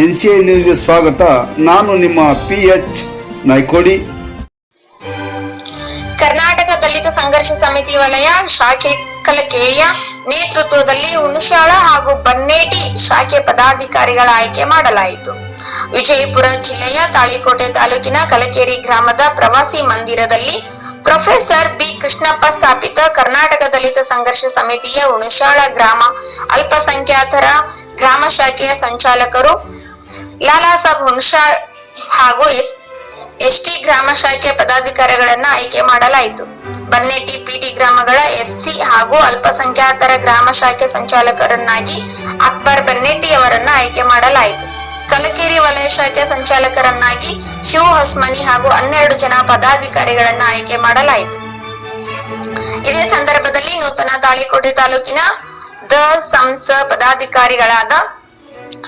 N C I ನ್ಯೂಸ್ಗೆ ಸ್ವಾಗತ. ನಾನು ನಿಮ್ಮ ಪಿ ಎಚ್ ನಾಯ್ಕೋಡಿ. ಕರ್ನಾಟಕ ದಲಿತ ಸಂಘರ್ಷ ಸಮಿತಿ ವಲಯ, ಶಾಖೆ ಕಲಕೇರಿಯ ನೇತೃತ್ವದಲ್ಲಿ ಹುಣಸಾಳ ಹಾಗೂ ಬನ್ನೇಟಿ ಶಾಖೆ ಪದಾಧಿಕಾರಿಗಳ ಆಯ್ಕೆ ಮಾಡಲಾಯಿತು. ವಿಜಯಪುರ ಜಿಲ್ಲೆಯ ತಾಳಿಕೋಟೆ ತಾಲೂಕಿನ ಕಲಕೇರಿ ಗ್ರಾಮದ ಪ್ರವಾಸಿ ಮಂದಿರದಲ್ಲಿ ಪ್ರೊಫೆಸರ್ ಬಿ. ಕೃಷ್ಣಪ್ಪ ಸ್ಥಾಪಿತ ಕರ್ನಾಟಕ ದಲಿತ ಸಂಘರ್ಷ ಸಮಿತಿಯ ಹುಣಶಾಳ ಗ್ರಾಮ ಅಲ್ಪಸಂಖ್ಯಾತರ ಗ್ರಾಮ ಶಾಖೆಯ ಸಂಚಾಲಕರು ಲಾಲಾ ಸಾಬ್ ಹುಣಸಾಳ್ ಹಾಗೂ ಎಸ್ ಟಿ ಗ್ರಾಮ ಶಾಖೆ ಪದಾಧಿಕಾರಿಗಳನ್ನ ಆಯ್ಕೆ ಮಾಡಲಾಯಿತು. ಬನ್ನೆಟ್ಟಿ ಪಿಟಿ ಗ್ರಾಮಗಳ ಎಸ್ ಸಿ ಹಾಗೂ ಅಲ್ಪಸಂಖ್ಯಾತರ ಗ್ರಾಮ ಶಾಖೆ ಸಂಚಾಲಕರನ್ನಾಗಿ ಅಕ್ಬರ್ ಬನ್ನೆಟ್ಟಿ ಅವರನ್ನ ಆಯ್ಕೆ ಮಾಡಲಾಯಿತು. ಕಲಕೇರಿ ವಲಯ ಶಾಖೆ ಸಂಚಾಲಕರನ್ನಾಗಿ ಶಿವ ಹೊಸ್ಮನಿ ಹಾಗೂ ಹನ್ನೆರಡು ಜನ ಪದಾಧಿಕಾರಿಗಳನ್ನ ಆಯ್ಕೆ ಮಾಡಲಾಯಿತು. ಇದೇ ಸಂದರ್ಭದಲ್ಲಿ ನೂತನ ತಾಳಿಕೋಟೆ ತಾಲೂಕಿನ ದ ಸಂಸ ಪದಾಧಿಕಾರಿಗಳಾದ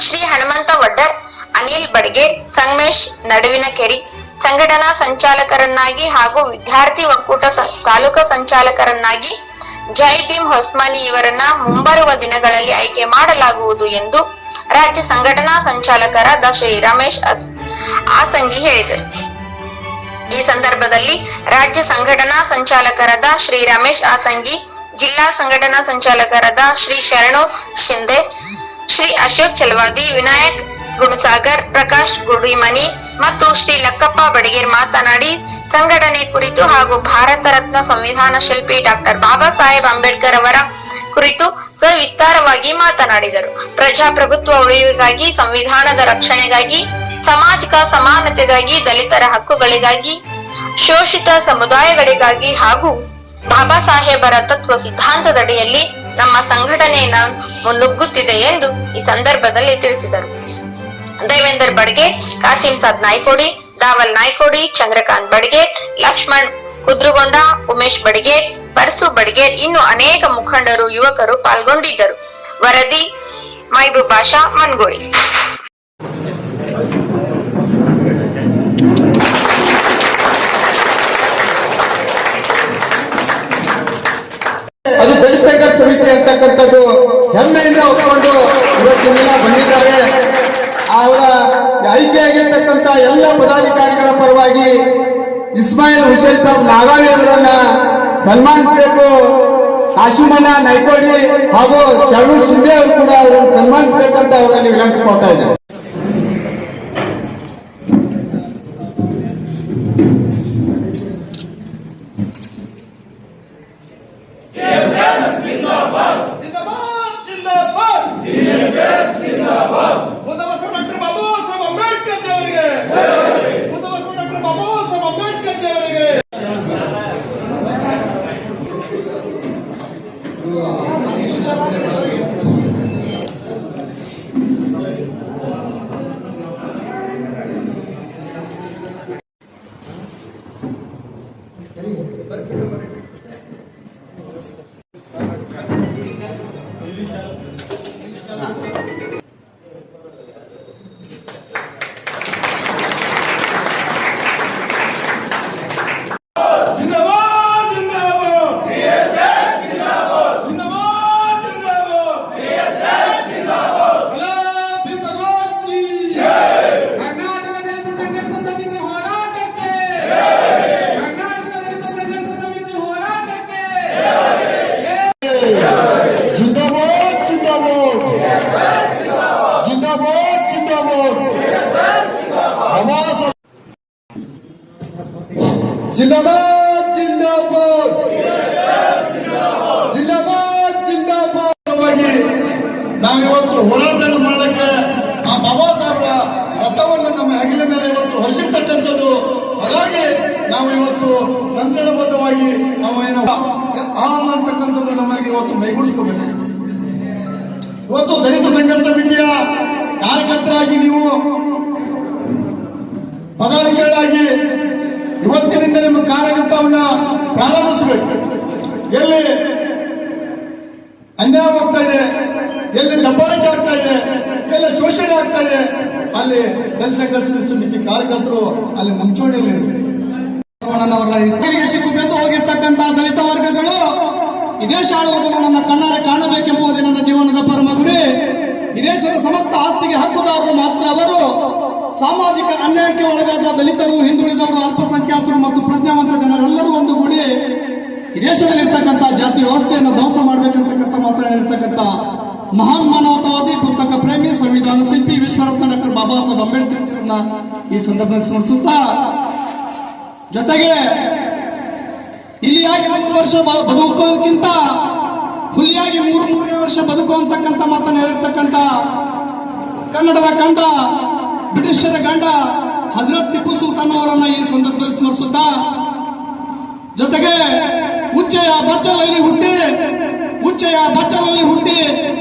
ಶ್ರೀ ಹನುಮಂತ ವಡ್ಡರ್, ಅನಿಲ್ ಬಡ್ಗೇರ್ ಸಂಗಮೇಶ್ ನಡುವಿನ ಕೆರಿ, ಸಂಘಟನಾ ಸಂಚಾಲಕರನ್ನಾಗಿ ಹಾಗೂ ವಿದ್ಯಾರ್ಥಿ ಒಕ್ಕೂಟ ತಾಲೂಕು ಸಂಚಾಲಕರನ್ನಾಗಿ ಜೈ ಭೀಮ್ ಹೊಸ್ಮಾನಿ ಇವರನ್ನ ಮುಂಬರುವ ದಿನಗಳಲ್ಲಿ ಆಯ್ಕೆ ಮಾಡಲಾಗುವುದು ಎಂದು ರಾಜ್ಯ ಸಂಘಟನಾ ಸಂಚಾಲಕರಾದ ಶ್ರೀ ರಮೇಶ್ ಅಸ್, ಆಸಂಗಿ ಹೇಳಿದರು. ಈ ಸಂದರ್ಭದಲ್ಲಿ ರಾಜ್ಯ ಸಂಘಟನಾ ಸಂಚಾಲಕರಾದ ಶ್ರೀ ರಮೇಶ್ ಆಸಂಗಿ, ಜಿಲ್ಲಾ ಸಂಘಟನಾ ಸಂಚಾಲಕರಾದ ಶ್ರೀ ಶರಣು ಶಿಂದೆ ಶ್ರೀ ಅಶೋಕ್ ಚಲವಾದಿ, ವಿನಾಯಕ್ ಗುಣಸಾಗರ್, ಪ್ರಕಾಶ್ ಗುಡಿಮನಿ ಮತ್ತು ಶ್ರೀ ಲಕ್ಕಪ್ಪ ಬಡಗೇರ್ ಮಾತನಾಡಿ, ಸಂಘಟನೆ ಕುರಿತು ಹಾಗೂ ಭಾರತ ರತ್ನ ಸಂವಿಧಾನ ಶಿಲ್ಪಿ ಡಾಕ್ಟರ್ ಬಾಬಾ ಸಾಹೇಬ್ ಅಂಬೇಡ್ಕರ್ ಅವರ ಕುರಿತು ಸವಿಸ್ತಾರವಾಗಿ ಮಾತನಾಡಿದರು. ಪ್ರಜಾಪ್ರಭುತ್ವ ಉಳಿವಿಗಾಗಿ, ಸಂವಿಧಾನದ ರಕ್ಷಣೆಗಾಗಿ, ಸಾಮಾಜಿಕ ಸಮಾನತೆಗಾಗಿ, ದಲಿತರ ಹಕ್ಕುಗಳಿಗಾಗಿ, ಶೋಷಿತ ಸಮುದಾಯಗಳಿಗಾಗಿ ಹಾಗೂ ಬಾಬಾ ಸಾಹೇಬರ ತತ್ವ ಸಿದ್ಧಾಂತದಡಿಯಲ್ಲಿ ನಮ್ಮ ಸಂಘಟನೆಯನ್ನ ಮುನ್ನುಗ್ಗುತ್ತಿದೆ ಎಂದು ಈ ಸಂದರ್ಭದಲ್ಲಿ ತಿಳಿಸಿದರು. ದೇವೇಂದರ್ ಬಡ್ಗೆ, ಕಾಸಿಂ ಸಾದ್ ನಾಯ್ಕೋಡಿ ದಾವಲ್ ನಾಯ್ಕೋಡಿ, ಚಂದ್ರಕಾಂತ್ ಬಡ್ಗೆ, ಲಕ್ಷ್ಮಣ್ ಕುದ್ರುಗೊಂಡ, ಉಮೇಶ್ ಬಡ್ಗೆ, ಪರಸು ಬಡ್ಗೆ ಇನ್ನು ಅನೇಕ ಮುಖಂಡರು, ಯುವಕರು ಪಾಲ್ಗೊಂಡಿದ್ದರು. ವರದಿ ಮೈಬು ಭಾಷಾ ಮನ್ಗೋಳಿ. ಎಲ್ಲ ಅಂತಕ್ಕಂಥದ್ದು ಹೆಮ್ಮೆಯಿಂದ ಒಪ್ಪಿಕೊಂಡು ಇವತ್ತು ದಿನ ಬಂದಿದ್ದಾರೆ. ಅವರ ಆಯ್ಕೆಯಾಗಿರ್ತಕ್ಕಂಥ ಎಲ್ಲ ಪದಾಧಿಕಾರಿಗಳ ಪರವಾಗಿ ಇಸ್ಮಾಯಿಲ್ ಹುಸೇನ್ ಸಾಬ್ ನಾಗಾವಿ ಅವರನ್ನ ಸನ್ಮಾನಿಸಬೇಕು. ಕಾಶಿಮಣ್ಣ ನೈಕೋಡಿ ಹಾಗೂ ಶರಣು ಶಿಂದೆ ಅವರು ಕೂಡ ಅವರನ್ನು ಸನ್ಮಾನಿಸಬೇಕಂತ ಅವರಲ್ಲಿ ವಿನಂತಿಸ್ಕೊಳ್ತಾ ಇದ್ದಾರೆ em ಇವತ್ತು ಮೈಗೂಡಿಸ್ಕೋಬೇಕು. ಇವತ್ತು ದಲಿತ ಸಂಘರ್ಷ ಸಮಿತಿಯ ಕಾರ್ಯಕರ್ತರಾಗಿ ನೀವು ಪದಾಧಿಕಾರಿಗಳಾಗಿ ಇವತ್ತಿನಿಂದ ನಿಮ್ಮ ಕಾರ್ಯಕರ್ತವನ್ನ ಪ್ರಾರಂಭಿಸಬೇಕು. ಎಲ್ಲಿ ಅನ್ಯಾಯವಾಗ್ತಾ ಇದೆ, ಎಲ್ಲಿ ದಬ್ಬಾಳಿಕೆ ಆಗ್ತಾ ಇದೆ, ಎಲ್ಲಿ ಶೋಷಣೆ ಆಗ್ತಾ ಇದೆ, ಅಲ್ಲಿ ದಲಿತ ಸಂಘರ್ಷ ಸಮಿತಿ ಕಾರ್ಯಕರ್ತರು ಅಲ್ಲಿ ಮುಂಚೂಣಿಯಲ್ಲಿ ಹೋಗಿರ್ತಕ್ಕಂತಹ ದಲಿತ ವರ್ಗಗಳು ಇದೇ ಶಾಳುವುದನ್ನು ನನ್ನ ಕಣ್ಣಾರೆ ಕಾಣಬೇಕೆಂಬುದೇ ನನ್ನ ಜೀವನದ ಪರಮ ಗುರಿ. ದೇಶದ ಸಮಸ್ತ ಆಸ್ತಿಗೆ ಹಕ್ಕುದಾರರು ಮಾತ್ರ ಅವರು. ಸಾಮಾಜಿಕ ಅನ್ಯಾಯಕ್ಕೆ ಒಳಗಾದ ದಲಿತರು, ಹಿಂದುಳಿದವರು, ಅಲ್ಪಸಂಖ್ಯಾತರು ಮತ್ತು ಪ್ರಜ್ಞಾವಂತ ಜನರೆಲ್ಲರೂ ಒಂದುಗೂಡಿ ಈ ದೇಶದಲ್ಲಿರ್ತಕ್ಕಂಥ ಜಾತಿ ವ್ಯವಸ್ಥೆಯನ್ನು ಧ್ವಂಸ ಮಾಡಬೇಕಂತಕ್ಕಂಥ ಮಾತನಾಡಿರ್ತಕ್ಕಂಥ ಮಹಾನ್ ಮಾನವತಾವಾದಿ ಪುಸ್ತಕ ಪ್ರೇಮಿ ಸಂವಿಧಾನ ಶಿಲ್ಪಿ ವಿಶ್ವರತ್ನ ಡಾಕ್ಟರ್ ಬಾಬಾ ಸಾಹೇಬ್ ಅಂಬೇಡ್ಕರ್ ಈ ಸಂದರ್ಭದಲ್ಲಿ ಸ್ಮರಿಸುತ್ತಾ, ಜೊತೆಗೆ ಇಲಿಯಾಗಿ ಮೂರು ವರ್ಷ ಬದುಕೋದಕ್ಕಿಂತ ಹುಲಿಯಾಗಿ ಮೂರು ಮೂರನೇ ವರ್ಷ ಬದುಕುವಂತಕ್ಕಂಥ ಮಾತನ್ನು ಹೇಳಿರ್ತಕ್ಕಂಥ ಕನ್ನಡದ ಕಂಡ ಬ್ರಿಟಿಷರ ಗಂಡ ಹಜರತ್ ಟಿಪ್ಪು ಸುಲ್ತಾನ್ ಅವರನ್ನ ಈ ಸಂದರ್ಭದಲ್ಲಿ ಸ್ಮರಿಸುತ್ತಾ, ಜೊತೆಗೆ ಉಚ್ಚೆಯ ಬಚ್ಚಲಲ್ಲಿ ಹುಟ್ಟಿ ಉಚ್ಚೆಯ ಬಚ್ಚಲಲ್ಲಿ ಹುಟ್ಟಿ,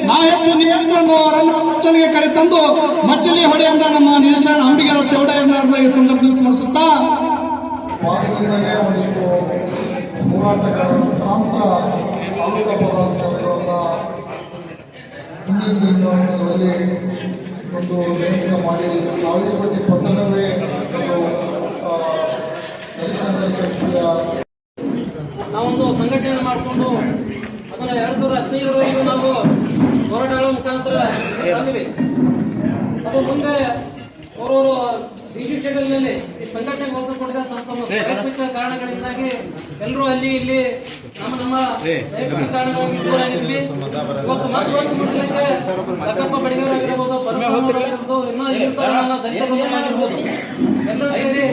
ನಾ ಹೆಚ್ಚು ನಿಯಂತ್ರ ಹೆಚ್ಚು ಅನ್ನುವವರನ್ನು ಮಚ್ಚಲಿಗೆ ಕರೆತಂದು ಮಚ್ಚಲಿ ಹೊಡೆಯಂದ ನಮ್ಮ ನಿರೀಕ್ಷಣ ಅಂಬಿಗರ ಚೌಡಯ್ಯನವರನ್ನ ಈ ಸಂದರ್ಭದಲ್ಲಿ ಸ್ಮರಿಸುತ್ತಾ ಹೋರಾಟಗಾರರು ದಿನಗಳಲ್ಲಿ ಒಂದು ನೇಮಕ ಮಾಡಿ ಸಾವಿರಪಟ್ಟಿ ಪಟ್ಟಣವೇ ಒಂದು ಶಕ್ತಿಯ ನಾವೊಂದು ಸಂಘಟನೆ ಮಾಡಿಕೊಂಡು ಅದನ್ನ ಎರಡ್ ಸಾವಿರದ ಹದಿನೈದರವರೆಗೂ ನಾವು ಹೋರಾಟಗಳ ಮುಖಾಂತರ ತಂದ್ವಿ ಅದು ಮುಂದೆ ಅವರವರು ಶೆಡ್ಯೂಲ್ನಲ್ಲಿ ಈ ಸಂಘಟನೆಗೆ ತಮ್ಮ ತಮ್ಮ ವೈಯಕ್ತಿಕ ಕಾರಣಗಳಿಂದಾಗಿ ಎಲ್ಲರೂ ಅಲ್ಲಿ ಇಲ್ಲಿ ನಮ್ಮ ನಮ್ಮ ವೈಯಕ್ತಿಕ ಕಾರಣಗಳಿಗೆ ಲಕ್ಕಪ್ಪ ಬಡಿಗೇವರಾಗಿರ್ಬೋದು ಇನ್ನೂ ಕಾರಣ ನನ್ನ ದಲಿತ ಬಂಧುಗಳಾಗಿರ್ಬೋದು ಎಲ್ಲರೂ ಸೇರಿ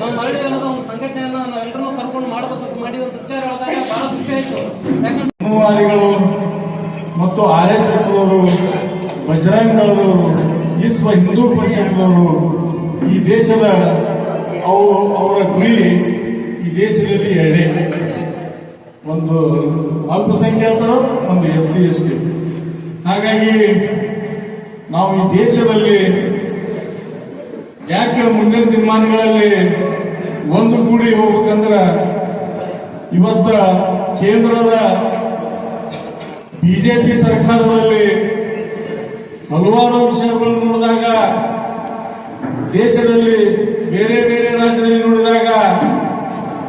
ನಾವು ಮರಳಿ ಅನ್ನೋದು ಒಂದು ಸಂಘಟನೆಯನ್ನ ನಾವೆಲ್ಲರೂ ಕರ್ಕೊಂಡು ಮಾಡಬೇಕು ಮಾಡಿ ಒಂದು ವಿಚಾರ ಹೇಳಿದಾಗ ಬಹಳ ಖುಷಿ ಆಯಿತು. ಯಾಕಂದ್ರೆ ಮತ್ತು ಆರ್ ಎಸ್ ಎಸ್ ಅವರು ಬಜರಂಗ್ ದಳದವರು ವಿಶ್ವ ಹಿಂದೂ ಪರಿಷತ್ದವರು ಈ ದೇಶದ ಅವು ಅವರ ಗುರಿ ಈ ದೇಶದಲ್ಲಿ ಎರಡೇ. ಒಂದು ಅಲ್ಪಸಂಖ್ಯಾತರು, ಒಂದು ಎಸ್ ಸಿ ಎಸ್ ಟಿ ಹಾಗಾಗಿ ನಾವು ಈ ದೇಶದಲ್ಲಿ ಯಾಕೆ ಮುಂದಿನ ದಿನಮಾನಗಳಲ್ಲಿ ಒಂದು ಕೂಡಿ ಹೋಗ್ಬೇಕಂದ್ರ ಇವತ್ತ ಕೇಂದ್ರದ ಬಿಜೆಪಿ ಸರ್ಕಾರದಲ್ಲಿ ಹಲವಾರು ವಿಷಯಗಳನ್ನು ನೋಡಿದಾಗ ದೇಶದಲ್ಲಿ ಬೇರೆ ಬೇರೆ ರಾಜ್ಯದಲ್ಲಿ ನೋಡಿದಾಗ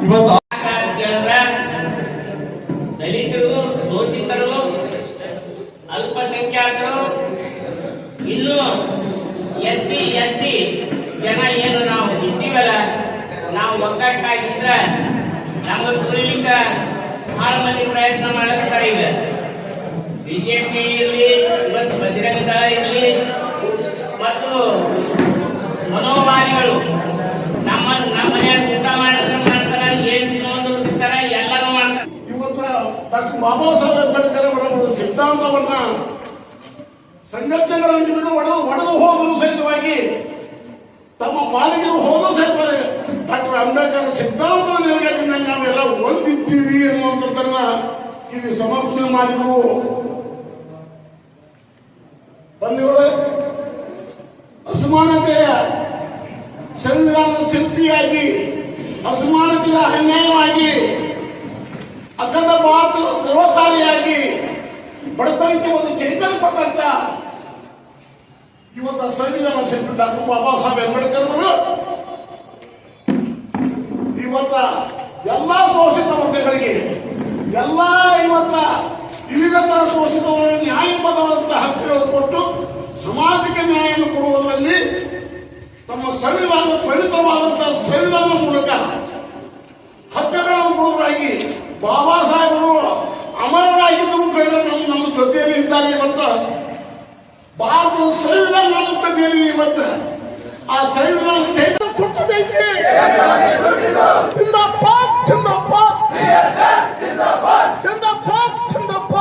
ಇವತ್ತು ದಲಿತರು, ಶೋಷಿತರು, ಅಲ್ಪಸಂಖ್ಯಾತರು, ಇನ್ನು ಎಸ್ ಸಿ ಎಸ್ ಟಿ ಜನ ಏನು ನಾವು ಇದ್ದೀವಲ್ಲ ನಾವು ಒಗ್ಗಟ್ಟಾಗಿದ್ರೆ ನಮಗೆ ತುಳಿಲಿಕ್ಕೆ ಬಹಳ ಮಂದಿ ಪ್ರಯತ್ನ ಮಾಡಲಿದ್ದಾರೆ ಇದೆ ಬಿಜೆಪಿ ಇರಲಿ ಇವತ್ತು ಬಜರಂಗ ದಳ ಬಾಬಾ ಸಾಹೇಬ್ ಅಂಬೇಡ್ಕರ್ ಅವರ ಒಂದು ಸಿದ್ಧಾಂತವನ್ನ ಸಂಘಟನೆಗಳಲ್ಲಿ ಬಿಡು ಒಡೆದು ಒಡೆದು ಹೋಗಲು ಸಹಿತವಾಗಿ ತಮ್ಮ ಪಾಲಿಗೆ ಹೋದರೂ ಸಹಿತ ಡಾಕ್ಟರ್ ಅಂಬೇಡ್ಕರ್ ಸಿದ್ಧಾಂತದ ಹೇಳಬೇಕಂದ್ರೆ ನಾವೆಲ್ಲ ಒಂದಿದ್ದೀವಿ ಅನ್ನುವಂಥದ್ದನ್ನ ಇಲ್ಲಿ ಸಮರ್ಪಣೆ ಮಾಡಿದವು ಬಂದಿರೋ ಅಸಮಾನತೆಯ ಸಂವಿಧಾನದ ಶಿಲ್ಪಿಯಾಗಿ ಅಸಮಾನತೆಯ ಅನ್ಯಾಯವಾಗಿ ಅಖಂಡ ಭಾರತ ಧ್ರುವತಾರಿಯಾಗಿ ಬಡತನಕ್ಕೆ ಒಂದು ಚೈತನ್ಯ ಕೊಟ್ಟಂತ ಇವತ್ತ ಸಂವಿಧಾನ ಶಿಲ್ಪಿ ಡಾಕ್ಟರ್ ಬಾಬಾ ಸಾಹೇಬ್ ಅಂಬೇಡ್ಕರ್ ಅವರು ಇವತ್ತ ಎಲ್ಲ ಶೋಷಿತ ವರ್ಗಗಳಿಗೆ, ಎಲ್ಲ ಇವತ್ತ ವಿವಿಧ ತರ ಶೋಷಿತ ನ್ಯಾಯಬದ್ಧವಾದಂತಹ ಹಕ್ಕುಗಳನ್ನು ಕೊಟ್ಟು ಸಮಾಜಕ್ಕೆ ನ್ಯಾಯವನ್ನು ಕೊಡುವುದರಲ್ಲಿ ತಮ್ಮ ಸಂವಿಧಾನದ ಪವಿತ್ರವಾದಂತಹ ಸಂವಿಧಾನದ ಮೂಲಕ ಹಕ್ಕುಗಳನ್ನು ಕೊಡುವುದಾಗಿ ಬಾಬಾ ಸಾಹೇಬರು ಅಮರರಾಗಿದ್ದರು ಬೇಡ ನಮ್ಮ ನಮ್ಮ ಜೊತೆಯಲ್ಲಿ ಇದ್ದಾರೆ ಇವತ್ತು. ಭಾರತದ ಸಂವಿಧಾನ ನಮ್ಮ ಜೊತೆಯಲ್ಲಿ ಇವತ್ತು. ಆ ಸಂವಿಧಾನ ಚೈತನ್ಯ ಸುಟ್ಟಿದೈತಿ ಚಂದಪ್ಪ ಚಂದಪ್ಪ ಚಂದಪ್ಪ ಚಂದಪ್ಪ